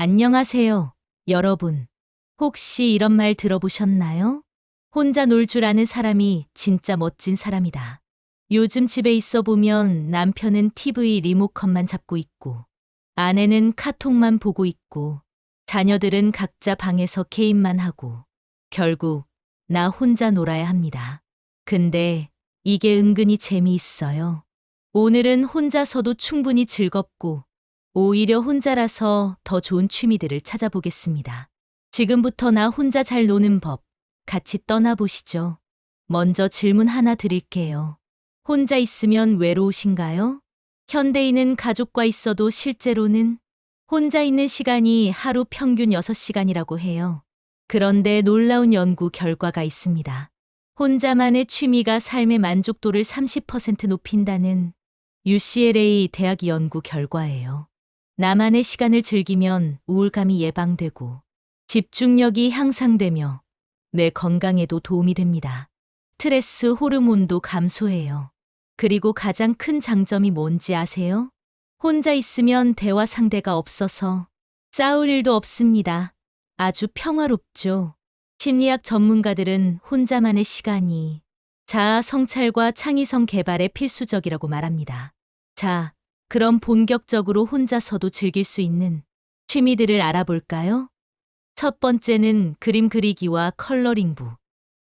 안녕하세요, 여러분. 혹시 이런 말 들어보셨나요? 혼자 놀 줄 아는 사람이 진짜 멋진 사람이다. 요즘 집에 있어 보면 남편은 TV 리모컨만 잡고 있고, 아내는 카톡만 보고 있고, 자녀들은 각자 방에서 게임만 하고, 결국 나 혼자 놀아야 합니다. 근데 이게 은근히 재미있어요. 오늘은 혼자서도 충분히 즐겁고, 오히려 혼자라서 더 좋은 취미들을 찾아보겠습니다. 지금부터 나 혼자 잘 노는 법 같이 떠나보시죠. 먼저 질문 하나 드릴게요. 혼자 있으면 외로우신가요? 현대인은 가족과 있어도 실제로는 혼자 있는 시간이 하루 평균 6시간이라고 해요. 그런데 놀라운 연구 결과가 있습니다. 혼자만의 취미가 삶의 만족도를 30% 높인다는 UCLA 대학 연구 결과예요. 나만의 시간을 즐기면 우울감이 예방되고 집중력이 향상되며 내 건강에도 도움이 됩니다. 스트레스 호르몬도 감소해요. 그리고 가장 큰 장점이 뭔지 아세요? 혼자 있으면 대화 상대가 없어서 싸울 일도 없습니다. 아주 평화롭죠. 심리학 전문가들은 혼자만의 시간이 자아 성찰과 창의성 개발에 필수적이라고 말합니다. 자, 그럼 본격적으로 혼자서도 즐길 수 있는 취미들을 알아볼까요? 첫 번째는 그림 그리기와 컬러링부.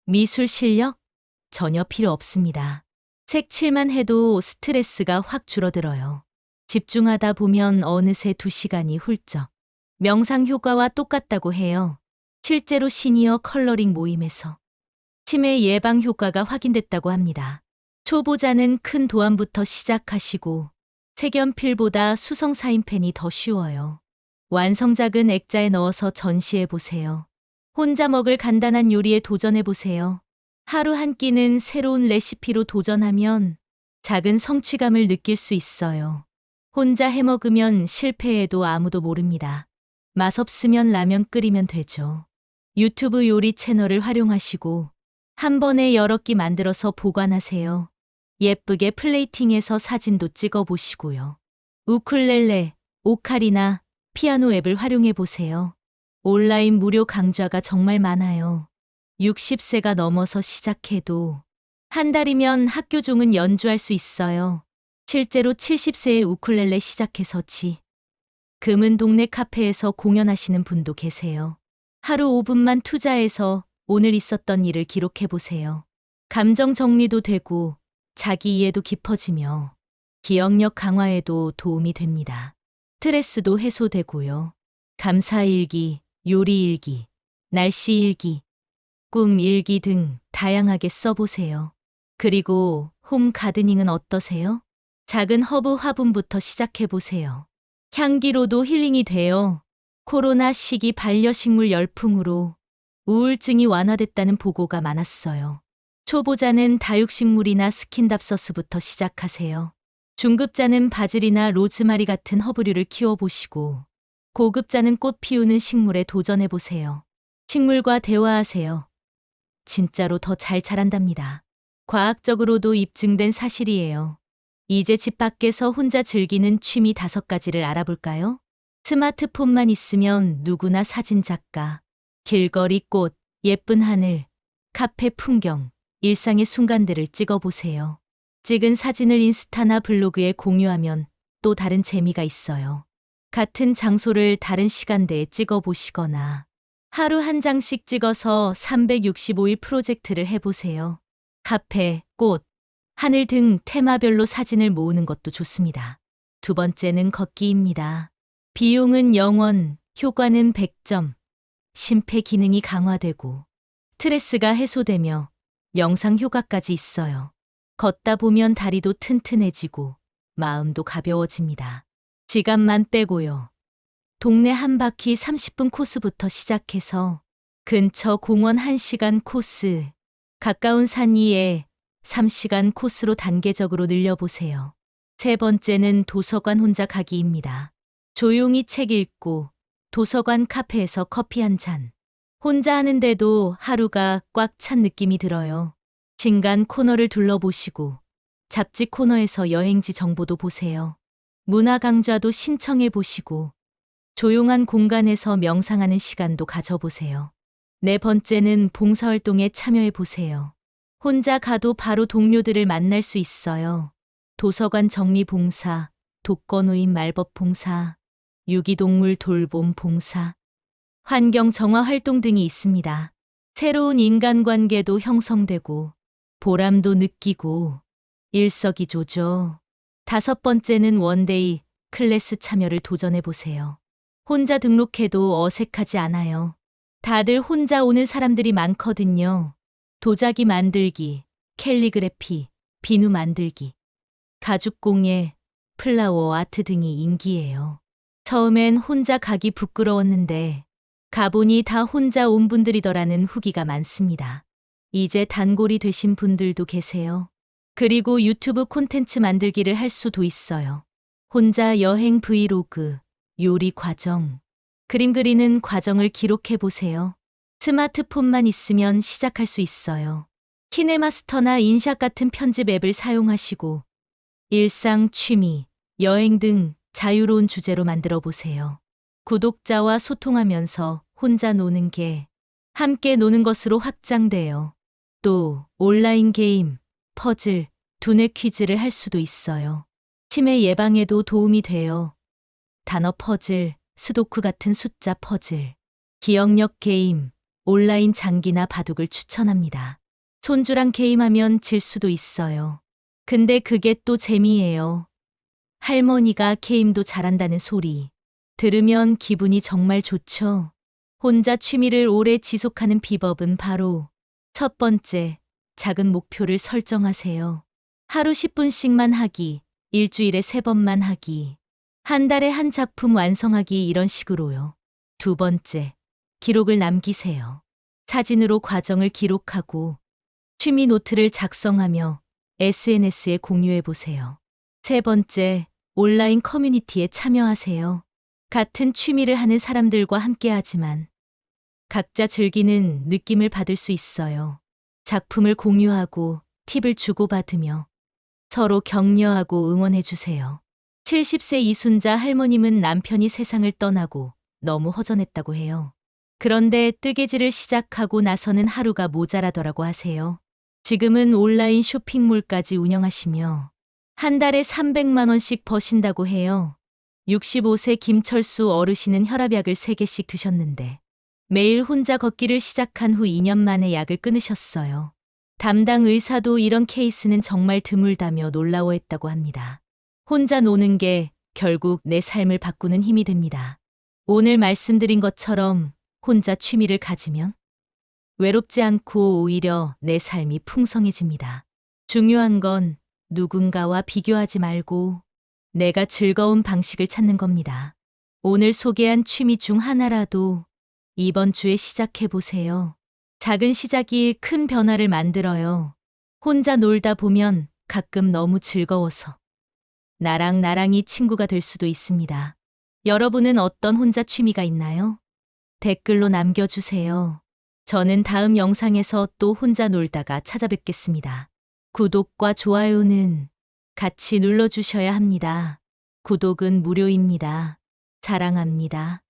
미술 실력? 전혀 필요 없습니다. 색칠만 해도 스트레스가 확 줄어들어요. 집중하다 보면 어느새 두 시간이 훌쩍. 명상 효과와 똑같다고 해요. 실제로 시니어 컬러링 모임에서 치매 예방 효과가 확인됐다고 합니다. 초보자는 큰 도안부터 시작하시고 색연필보다 수성 사인펜이 더 쉬워요. 완성작은 액자에 넣어서 전시해 보세요. 혼자 먹을 간단한 요리에 도전해 보세요. 하루 한 끼는 새로운 레시피로 도전하면 작은 성취감을 느낄 수 있어요. 혼자 해 먹으면 실패해도 아무도 모릅니다. 맛 없으면 라면 끓이면 되죠. 유튜브 요리 채널을 활용하시고 한 번에 여러 끼 만들어서 보관하세요. 예쁘게 플레이팅해서 사진도 찍어 보시고요. 우쿨렐레, 오카리나, 피아노 앱을 활용해 보세요. 온라인 무료 강좌가 정말 많아요. 60세가 넘어서 시작해도 한 달이면 학교 종은 연주할 수 있어요. 실제로 70세에 우쿨렐레 시작해서 지. 금은 동네 카페에서 공연하시는 분도 계세요. 하루 5분만 투자해서 오늘 있었던 일을 기록해 보세요. 감정 정리도 되고 자기 이해도 깊어지며 기억력 강화에도 도움이 됩니다. 스트레스도 해소되고요. 감사일기, 요리일기, 날씨일기, 꿈일기 등 다양하게 써보세요. 그리고 홈 가드닝은 어떠세요? 작은 허브 화분부터 시작해보세요. 향기로도 힐링이 돼요. 코로나 시기 반려식물 열풍으로 우울증이 완화됐다는 보고가 많았어요. 초보자는 다육식물이나 스킨답서스부터 시작하세요. 중급자는 바질이나 로즈마리 같은 허브류를 키워보시고, 고급자는 꽃 피우는 식물에 도전해보세요. 식물과 대화하세요. 진짜로 더 잘 자란답니다. 과학적으로도 입증된 사실이에요. 이제 집 밖에서 혼자 즐기는 취미 다섯 가지를 알아볼까요? 스마트폰만 있으면 누구나 사진 작가, 길거리 꽃, 예쁜 하늘, 카페 풍경, 일상의 순간들을 찍어보세요. 찍은 사진을 인스타나 블로그에 공유하면 또 다른 재미가 있어요. 같은 장소를 다른 시간대에 찍어보시거나 하루 한 장씩 찍어서 365일 프로젝트를 해보세요. 카페, 꽃, 하늘 등 테마별로 사진을 모으는 것도 좋습니다. 두 번째는 걷기입니다. 비용은 0원, 효과는 100점, 심폐 기능이 강화되고 스트레스가 해소되며 영상 효과까지 있어요. 걷다 보면 다리도 튼튼해지고 마음도 가벼워집니다. 지갑만 빼고요. 동네 한 바퀴 30분 코스부터 시작해서 근처 공원 1시간 코스, 가까운 산 위에 3시간 코스로 단계적으로 늘려보세요. 세 번째는 도서관 혼자 가기입니다. 조용히 책 읽고 도서관 카페에서 커피 한 잔. 혼자 하는데도 하루가 꽉 찬 느낌이 들어요. 진간 코너를 둘러보시고 잡지 코너에서 여행지 정보도 보세요. 문화 강좌도 신청해 보시고 조용한 공간에서 명상하는 시간도 가져보세요. 네 번째는 봉사활동에 참여해 보세요. 혼자 가도 바로 동료들을 만날 수 있어요. 도서관 정리 봉사, 독거노인 말법 봉사, 유기동물 돌봄 봉사, 환경 정화 활동 등이 있습니다. 새로운 인간관계도 형성되고 보람도 느끼고 일석이조죠. 다섯 번째는 원데이 클래스 참여를 도전해 보세요. 혼자 등록해도 어색하지 않아요. 다들 혼자 오는 사람들이 많거든요. 도자기 만들기, 캘리그래피, 비누 만들기, 가죽공예, 플라워 아트 등이 인기예요. 처음엔 혼자 가기 부끄러웠는데 가보니 다 혼자 온 분들이더라는 후기가 많습니다. 이제 단골이 되신 분들도 계세요. 그리고 유튜브 콘텐츠 만들기를 할 수도 있어요. 혼자 여행 브이로그, 요리 과정, 그림 그리는 과정을 기록해 보세요. 스마트폰만 있으면 시작할 수 있어요. 키네마스터나 인샷 같은 편집 앱을 사용하시고 일상, 취미, 여행 등 자유로운 주제로 만들어 보세요. 구독자와 소통하면서 혼자 노는 게 함께 노는 것으로 확장돼요. 또 온라인 게임, 퍼즐, 두뇌 퀴즈를 할 수도 있어요. 치매 예방에도 도움이 돼요. 단어 퍼즐, 수도쿠 같은 숫자 퍼즐, 기억력 게임, 온라인 장기나 바둑을 추천합니다. 손주랑 게임하면 질 수도 있어요. 근데 그게 또 재미예요. 할머니가 게임도 잘한다는 소리. 들으면 기분이 정말 좋죠. 혼자 취미를 오래 지속하는 비법은 바로 첫 번째, 작은 목표를 설정하세요. 하루 10분씩만 하기, 일주일에 3번만 하기, 한 달에 한 작품 완성하기 이런 식으로요. 두 번째, 기록을 남기세요. 사진으로 과정을 기록하고 취미 노트를 작성하며 SNS에 공유해 보세요. 세 번째, 온라인 커뮤니티에 참여하세요. 같은 취미를 하는 사람들과 함께 하지만 각자 즐기는 느낌을 받을 수 있어요. 작품을 공유하고 팁을 주고받으며 서로 격려하고 응원해 주세요. 70세 이순자 할머님은 남편이 세상을 떠나고 너무 허전했다고 해요. 그런데 뜨개질을 시작하고 나서는 하루가 모자라더라고 하세요. 지금은 온라인 쇼핑몰까지 운영하시며 한 달에 300만 원씩 버신다고 해요. 65세 김철수 어르신은 혈압약을 3개씩 드셨는데 매일 혼자 걷기를 시작한 후 2년 만에 약을 끊으셨어요. 담당 의사도 이런 케이스는 정말 드물다며 놀라워했다고 합니다. 혼자 노는 게 결국 내 삶을 바꾸는 힘이 됩니다. 오늘 말씀드린 것처럼 혼자 취미를 가지면 외롭지 않고 오히려 내 삶이 풍성해집니다. 중요한 건 누군가와 비교하지 말고 내가 즐거운 방식을 찾는 겁니다. 오늘 소개한 취미 중 하나라도 이번 주에 시작해 보세요. 작은 시작이 큰 변화를 만들어요. 혼자 놀다 보면 가끔 너무 즐거워서 나랑 나랑이 친구가 될 수도 있습니다. 여러분은 어떤 혼자 취미가 있나요? 댓글로 남겨주세요. 저는 다음 영상에서 또 혼자 놀다가 찾아뵙겠습니다. 구독과 좋아요는 같이 눌러주셔야 합니다. 구독은 무료입니다. 사랑합니다.